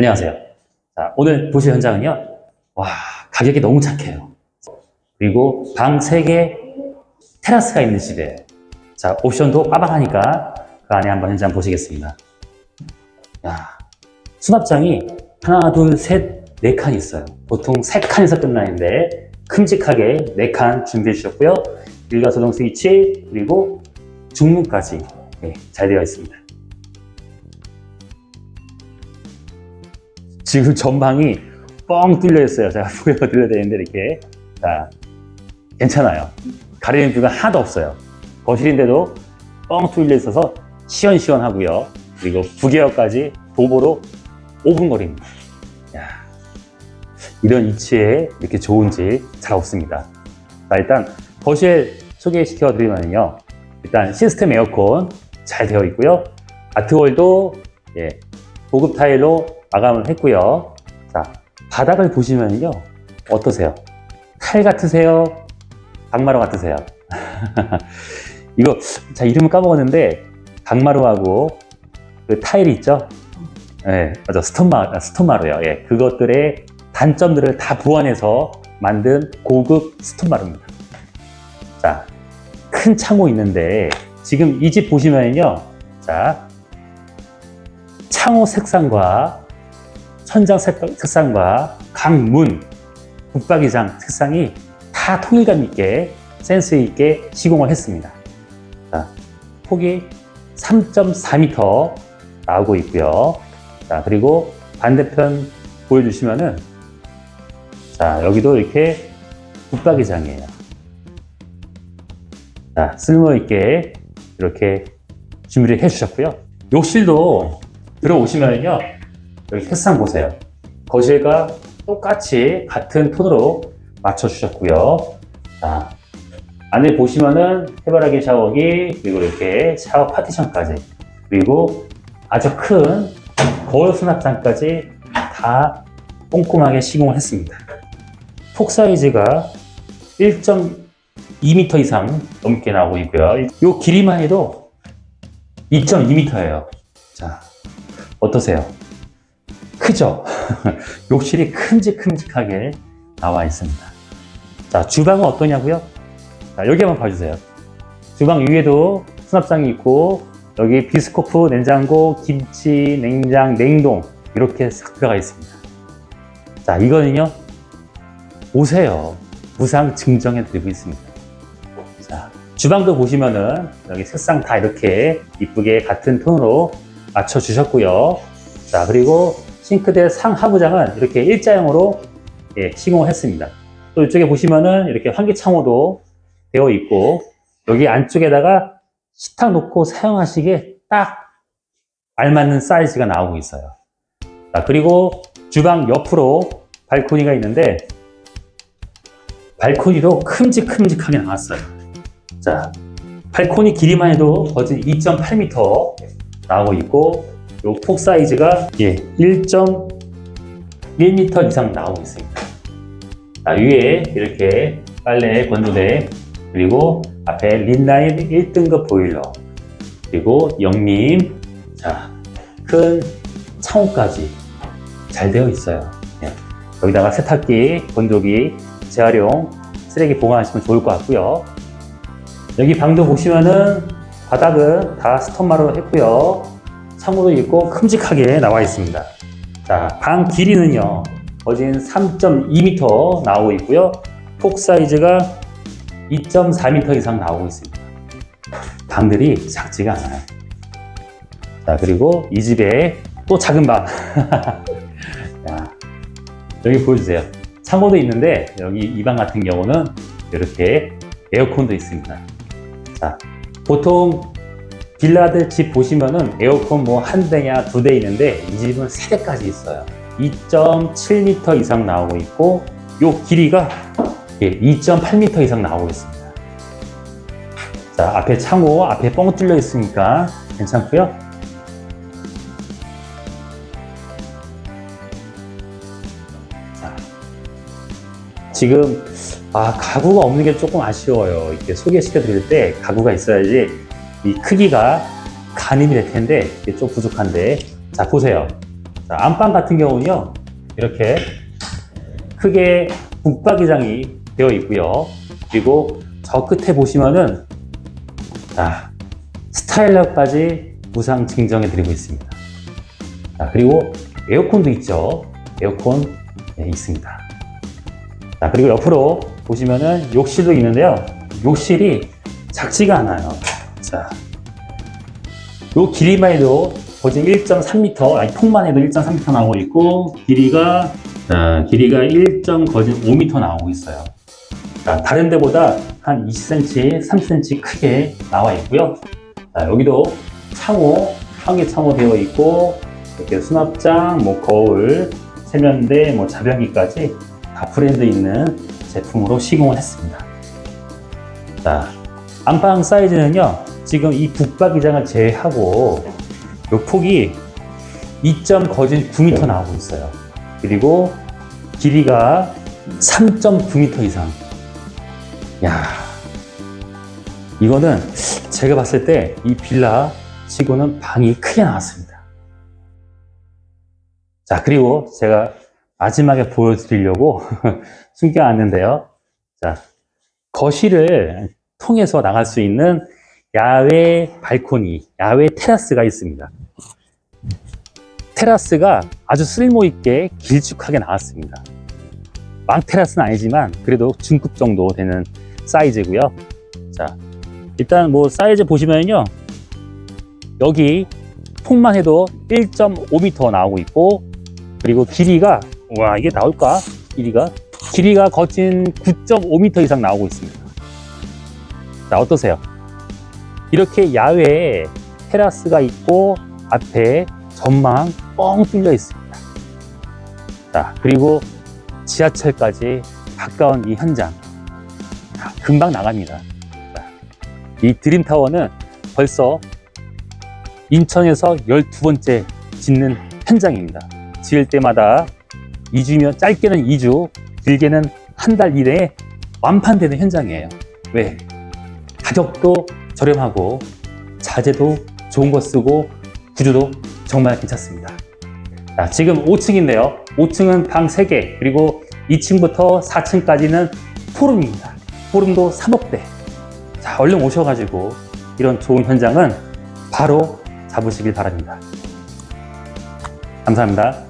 안녕하세요. 자, 오늘 보실 현장은요. 와, 가격이 너무 착해요. 그리고 방 3개, 테라스가 있는 집이에요. 자, 옵션도 빠방하니까 그 안에 한번 현장 보시겠습니다. 야, 수납장이 하나, 둘, 셋, 네 칸 있어요. 보통 세 칸에서 끝나는데 큼직하게 네 칸 준비해 주셨고요. 일가소동 스위치 그리고 중문까지 네, 잘 되어 있습니다. 지금 전방이 뻥 뚫려 있어요. 제가 보여드려야 되는데 이렇게 자 괜찮아요. 가리는 뷰가 하나도 없어요. 거실인데도 뻥 뚫려 있어서 시원시원하고요. 그리고 부계역까지 도보로 5분 거리입니다. 야, 이런 위치에 이렇게 좋은 집잘 없습니다. 자, 일단 거실 소개시켜 드리면요. 일단 시스템 에어컨 잘 되어 있고요. 아트월도 예, 고급 타일로 마감을 했고요. 자, 바닥을 보시면요. 어떠세요? 타일 같으세요? 강마루 같으세요? 이거, 자, 이름을 까먹었는데, 강마루하고 그 타일이 있죠? 예, 맞아. 스톤마, 스톤마루요. 예, 그것들의 단점들을 다 보완해서 만든 고급 스톤마루입니다. 자, 큰 창호 있는데, 지금 이 집 보시면요. 자, 창호 색상과 천장 색- 색상과 강문, 북박이장 색상이 다 통일감 있게 센스 있게 시공을 했습니다. 자, 폭이 3.4m 나오고 있고요. 자, 그리고 반대편 보여주시면은 자, 여기도 이렇게 북박이장이에요. 자, 쓸모 있게 이렇게 준비를 해 주셨고요. 욕실도 들어오시면요. 여기 색상 보세요. 거실과 똑같이 같은 톤으로 맞춰주셨고요. 자, 안에 보시면은 해바라기 샤워기, 그리고 이렇게 샤워 파티션까지, 그리고 아주 큰 거울 수납장까지 다 꼼꼼하게 시공을 했습니다. 폭 사이즈가 1.2m 이상 넘게 나오고 있고요. 이 길이만 해도 2.2m예요. 자, 어떠세요? 크죠? 욕실이 큼직큼직하게 나와 있습니다. 자, 주방은 어떠냐고요? 자, 여기 한번 봐주세요. 주방 위에도 수납장이 있고, 여기 비스코프, 냉장고, 김치, 냉장, 냉동, 이렇게 싹 들어가 있습니다. 자, 이거는요, 오세요. 무상 증정해 드리고 있습니다. 자, 주방도 보시면은, 여기 색상 다 이렇게 이쁘게 같은 톤으로 맞춰 주셨고요. 자, 그리고 싱크대 상하부장은 이렇게 일자형으로 예, 시공을 했습니다. 또 이쪽에 보시면은 이렇게 환기창호도 되어 있고, 여기 안쪽에다가 식탁 놓고 사용하시기에 딱 알맞는 사이즈가 나오고 있어요. 자, 그리고 주방 옆으로 발코니가 있는데, 발코니도 큼직큼직하게 나왔어요. 자, 발코니 길이만 해도 거진 2.8m 나오고 있고, 요 폭 사이즈가 예, 1.1m 이상 나오고 있습니다. 자, 위에 이렇게 빨래 건조대, 그리고 앞에 린라인 1등급 보일러, 그리고 영림, 자, 큰 창호까지 잘 되어 있어요. 예. 여기다가 세탁기, 건조기, 재활용, 쓰레기 보관하시면 좋을 것 같고요. 여기 방도 보시면은 바닥은 다 스톤마루 했고요. 창호도 있고 큼직하게 나와 있습니다. 자, 방 길이는요. 거진 3.2m 나오고 있고요. 폭 사이즈가 2.4m 이상 나오고 있습니다. 방들이 작지가 않아요. 자, 그리고 이 집에 또 작은 방. 자, 여기 보여주세요. 창고도 있는데 여기 이 방 같은 경우는 이렇게 에어컨도 있습니다. 자, 보통 빌라들 집 보시면은 에어컨 뭐 한 대냐 두 대 있는데 이 집은 세 대까지 있어요. 2.7m 이상 나오고 있고 요 길이가 2.8m 이상 나오고 있습니다. 자, 앞에 창호 앞에 뻥 뚫려 있으니까 괜찮고요. 자, 지금 아 가구가 없는 게 조금 아쉬워요. 이렇게 소개시켜 드릴 때 가구가 있어야지 이 크기가 가늠이 될 텐데 이게 좀 부족한데 자 보세요 자, 안방 같은 경우는요, 이렇게 크게 북박이장이 되어 있고요. 그리고 저 끝에 보시면은, 자, 스타일러까지 무상 증정해 드리고 있습니다. 자, 그리고 에어컨도 있죠. 에어컨 네, 있습니다. 자, 그리고 옆으로 보시면은 욕실도 있는데요. 욕실이 작지가 않아요. 자, 요 길이만 해도 거진 1.3m, 아니 통만 해도 1.3m 나오고 있고 길이가 어, 길이가 1. 거진 5m 나오고 있어요. 자, 다른 데보다 한 20cm, 30cm 크게 나와 있고요. 자, 여기도 창호, 환기 창호 되어 있고 이렇게 수납장, 뭐 거울, 세면대, 뭐 자변기까지 다 브랜드 있는 제품으로 시공을 했습니다. 자, 안방 사이즈는요, 지금 이 북박이장을 제외하고 요 폭이 2. 거진 9m 나오고 있어요. 그리고 길이가 3.9m 이상. 야, 이거는 제가 봤을 때 이 빌라 치고는 방이 크게 나왔습니다. 자, 그리고 제가 마지막에 보여드리려고 숨겨놨는데요. 자, 거실을 통해서 나갈 수 있는 야외 발코니, 야외 테라스가 있습니다. 테라스가 아주 쓸모있게 길쭉하게 나왔습니다. 망 테라스는 아니지만 그래도 중급 정도 되는 사이즈고요. 자, 일단 뭐 사이즈 보시면요. 여기 폭만 해도 1.5m 나오고 있고 그리고 길이가 와 이게 나올까? 길이가 길이가 거진 9.5m 이상 나오고 있습니다. 자 어떠세요? 이렇게 야외에 테라스가 있고 앞에 전망 뻥 뚫려 있습니다. 자 그리고 지하철까지 가까운 이 현장 자, 금방 나갑니다. 자, 이 드림타워는 벌써 인천에서 12번째 짓는 현장입니다. 지을 때마다 2주면 짧게는 2주, 길게는 한 달 이내에 완판되는 현장이에요. 왜? 가격도 저렴하고 자재도 좋은 거 쓰고 구조도 정말 괜찮습니다. 자, 지금 5층인데요. 5층은 방 3개, 그리고 2층부터 4층까지는 포룸입니다. 포룸도 3억대. 자, 얼른 오셔가지고 이런 좋은 현장은 바로 잡으시길 바랍니다. 감사합니다.